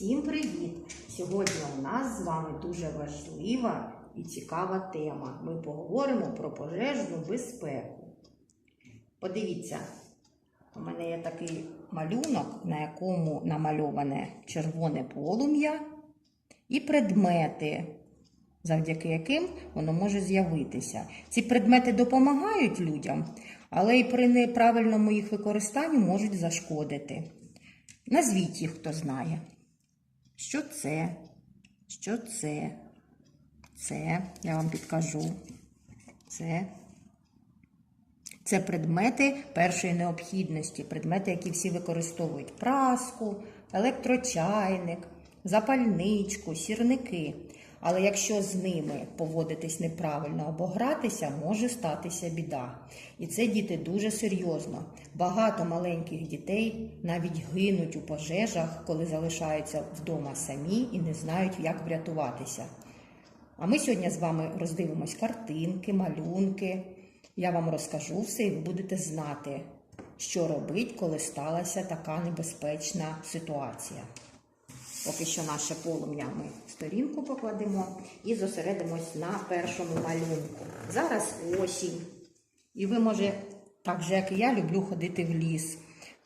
Всім привіт! Сьогодні у нас з вами дуже важлива і цікава тема. Ми поговоримо про пожежну безпеку. Подивіться, у мене є такий малюнок, на якому намальоване червоне полум'я і предмети, завдяки яким воно може з'явитися. Ці предмети допомагають людям, але і при неправильному їх використанні можуть зашкодити. Назвіть їх, хто знає. Що це? Що це? Це, я вам підкажу. Це. Це предмети першої необхідності, предмети, які всі використовують: праску, електрочайник, запальничку, сірники. Але якщо з ними поводитись неправильно або гратися, може статися біда. І це діти дуже серйозно. Багато маленьких дітей навіть гинуть у пожежах, коли залишаються вдома самі і не знають, як врятуватися. А ми сьогодні з вами роздивимось картинки, малюнки. Я вам розкажу все, і ви будете знати, що робити, коли сталася така небезпечна ситуація. Поки що наше полум'я ми сторінку покладемо і зосередимось на першому малюнку. Зараз осінь. І ви, може, так же, як і я, люблю ходити в ліс.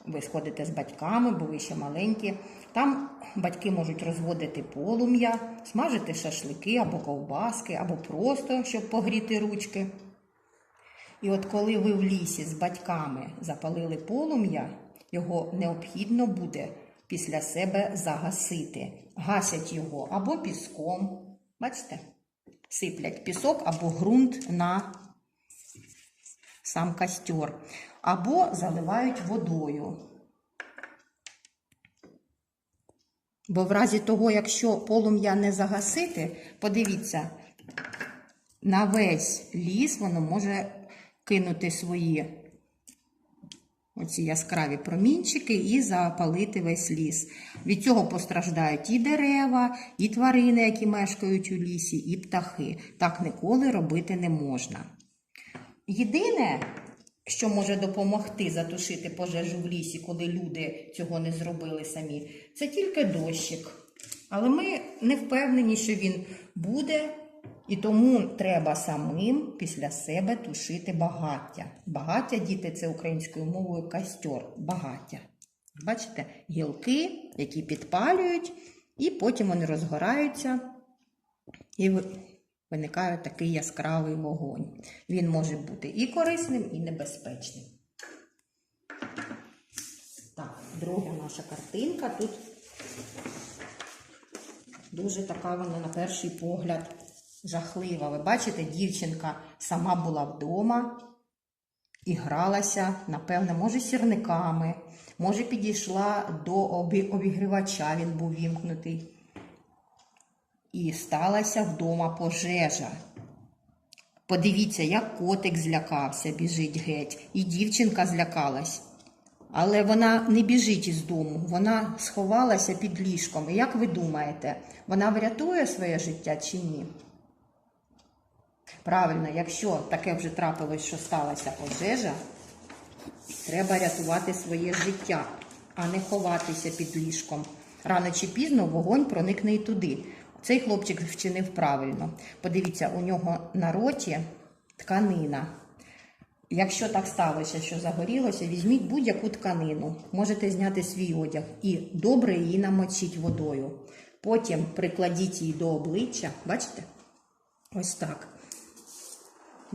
Ви сходите з батьками, бо ви ще маленькі. Там батьки можуть розводити полум'я, смажити шашлики або ковбаски, або просто, щоб погріти ручки. І от коли ви в лісі з батьками запалили полум'я, його необхідно буде після себе загасити. Гасять його або піском, бачите, сиплять пісок або ґрунт на сам костер, або заливають водою. Бо в разі того, якщо полум'я не загасити, подивіться, на весь ліс воно може кинути свої оці яскраві промінчики і запалити весь ліс. Від цього постраждають і дерева, і тварини, які мешкають у лісі, і птахи. Так ніколи робити не можна. Єдине, що може допомогти затушити пожежу в лісі, коли люди цього не зробили самі, це тільки дощик. Але ми не впевнені, що він буде, і тому треба самим після себе тушити багаття. Багаття, діти, це українською мовою костер, багаття. Бачите, гілки, які підпалюють, і потім вони розгораються і виникає такий яскравий вогонь. Він може бути і корисним, і небезпечним. Так, друга наша картинка. Тут дуже така вона на перший погляд жахлива. Ви бачите, дівчинка сама була вдома і гралася, напевне, може, сірниками, може, підійшла до обі- обігрівача, він був вімкнутий. І сталася вдома пожежа. Подивіться, як котик злякався, біжить геть, і дівчинка злякалась. Але вона не біжить із дому, вона сховалася під ліжком. І як ви думаєте, вона врятує своє життя чи ні? Правильно, якщо таке вже трапилось, що сталася пожежа, треба рятувати своє життя, а не ховатися під ліжком. Рано чи пізно вогонь проникне і туди. Цей хлопчик вчинив правильно. Подивіться, у нього на роті тканина. Якщо так сталося, що загорілося, візьміть будь-яку тканину, можете зняти свій одяг і добре її намочіть водою. Потім прикладіть її до обличчя, бачите? Ось так.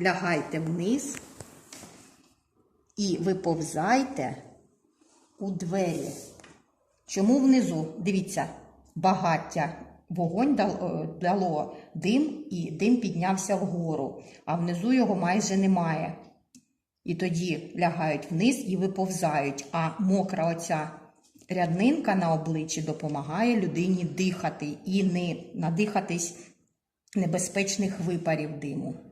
Лягайте вниз і виповзайте у двері. Чому внизу? Дивіться, багаття. Вогонь дало, дало дим, і дим піднявся вгору, а внизу його майже немає. І тоді лягають вниз і виповзають, а мокра оця ряднинка на обличчі допомагає людині дихати і не надихатись небезпечних випарів диму.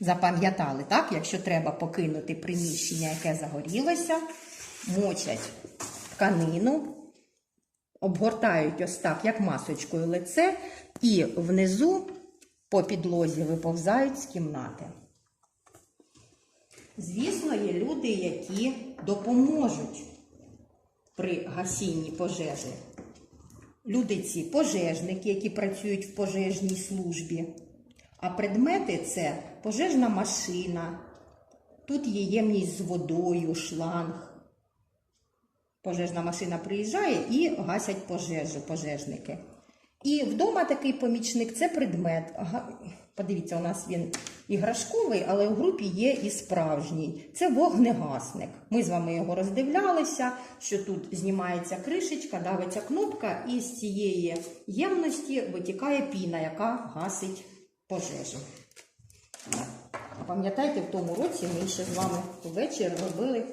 Запам'ятали, так? Якщо треба покинути приміщення, яке загорілося, мочать тканину, обгортають ось так, як масочкою лице, і внизу по підлозі виповзають з кімнати. Звісно, є люди, які допоможуть при гасінні пожежі. люди ці пожежники, які працюють в пожежній службі. А предмети це пожежна машина. Тут є ємність з водою, шланг. Пожежна машина приїжджає і гасять пожежу, пожежники. І вдома такий помічник це предмет. Ага, Подивіться, у нас він іграшковий, але у групі є і справжній. Це вогнегасник. Ми з вами його роздивлялися, що тут знімається кришечка, давиться кнопка, і з цієї ємності витікає піна, яка гасить пожежу. Пам'ятаєте, в тому році ми ще з вами ввечері робили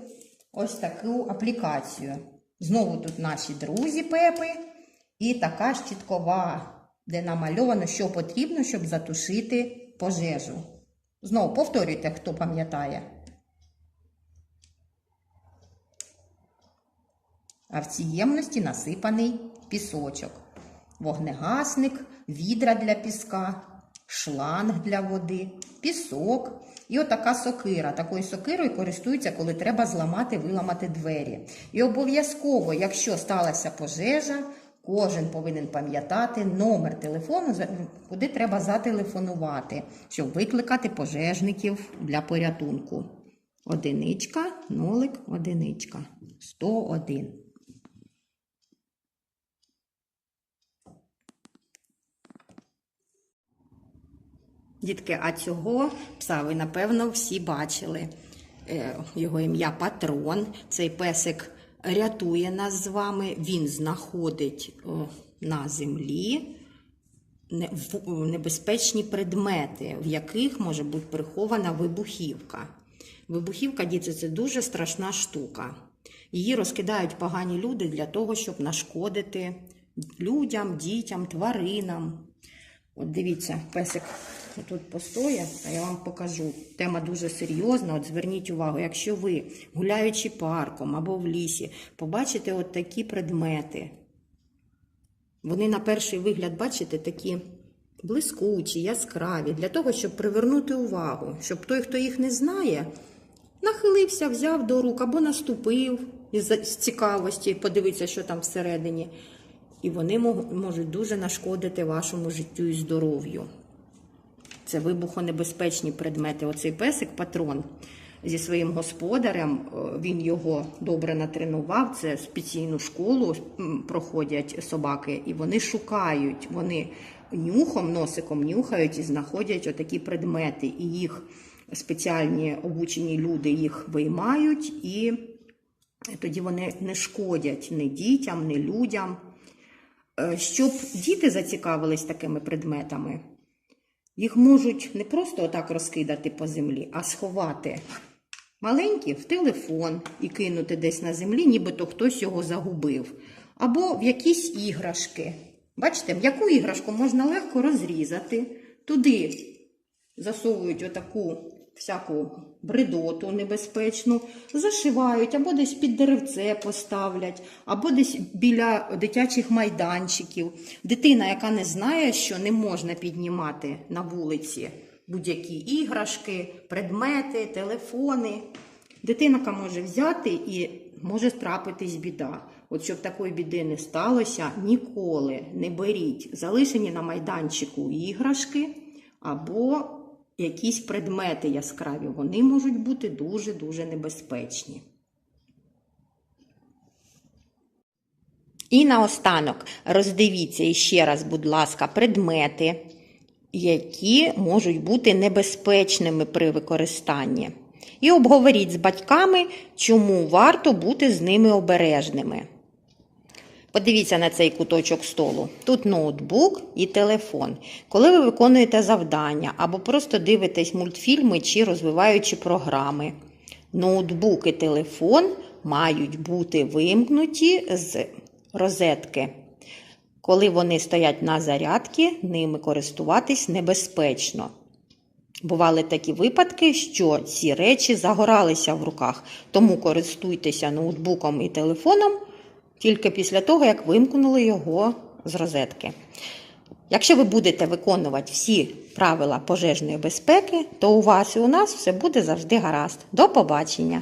ось таку аплікацію. Знову тут наші друзі Пепи і така щіткова, де намальовано, що потрібно, щоб затушити пожежу. Знову повторюйте, хто пам'ятає. А в цій ємності насипаний пісочок, вогнегасник, відра для піска, шланг для води, пісок і отака сокира. Такою сокирою користуються, коли треба зламати, виламати двері. І обов'язково, якщо сталася пожежа, кожен повинен пам'ятати номер телефону, куди треба зателефонувати, щоб викликати пожежників для порятунку. Одиничка, нолик, одиничка. 101. Дітки, а цього пса ви, напевно, всі бачили. Е, Його ім'я Патрон. Цей песик рятує нас з вами. Він знаходить на землі небезпечні предмети, в яких може бути прихована вибухівка. Вибухівка, діти, це дуже страшна штука. Її розкидають погані люди для того, щоб нашкодити людям, дітям, тваринам. От дивіться, песик тут постоє, а я вам покажу. Тема дуже серйозна. От зверніть увагу, якщо ви, гуляючи парком або в лісі, побачите от такі предмети. Вони на перший вигляд, бачите, такі блискучі, яскраві, для того, щоб привернути увагу, щоб той, хто їх не знає, нахилився, взяв до рук або наступив з цікавості, подивитися, що там всередині. І вони можуть дуже нашкодити вашому життю і здоров'ю. Це вибухонебезпечні предмети. Оцей песик патрон зі своїм господарем. е, Він його добре натренував. Це спеційну школу проходять собаки, і вони шукають. Вони нюхом, носиком нюхають і знаходять отакі предмети. І їх спеціальні обучені люди їх виймають, і тоді вони не шкодять ні дітям, ні людям. Е, Щоб діти зацікавились такими предметами, їх можуть не просто отак розкидати по землі, а сховати маленькі в телефон і кинути десь на землі, нібито хтось його загубив. Або в якісь іграшки. Бачите, м'яку іграшку можна легко розрізати. Туди засовують отаку всяку бредоту небезпечну, зашивають, або десь під деревце поставлять, або десь біля дитячих майданчиків. Дитина, яка не знає, що не можна піднімати на вулиці будь-які іграшки, предмети, телефони. Дитинка може взяти і може трапитись біда. От щоб такої біди не сталося, ніколи не беріть залишені на майданчику іграшки або якісь предмети яскраві. Вони можуть бути дуже-дуже небезпечні. І наостанок роздивіться іще раз, будь ласка, предмети, які можуть бути небезпечними при використанні. І обговоріть з батьками, чому варто бути з ними обережними. Подивіться на цей куточок столу. Тут ноутбук і телефон. Коли ви виконуєте завдання або просто дивитесь мультфільми чи розвиваючі програми, ноутбук і телефон мають бути вимкнуті з розетки. Коли вони стоять на зарядці, ними користуватись небезпечно. Бували такі випадки, що ці речі загоралися в руках, тому користуйтеся ноутбуком і телефоном тільки після того, як вимкнули його з розетки. Якщо ви будете виконувати всі правила пожежної безпеки, то у вас і у нас все буде завжди гаразд. До побачення!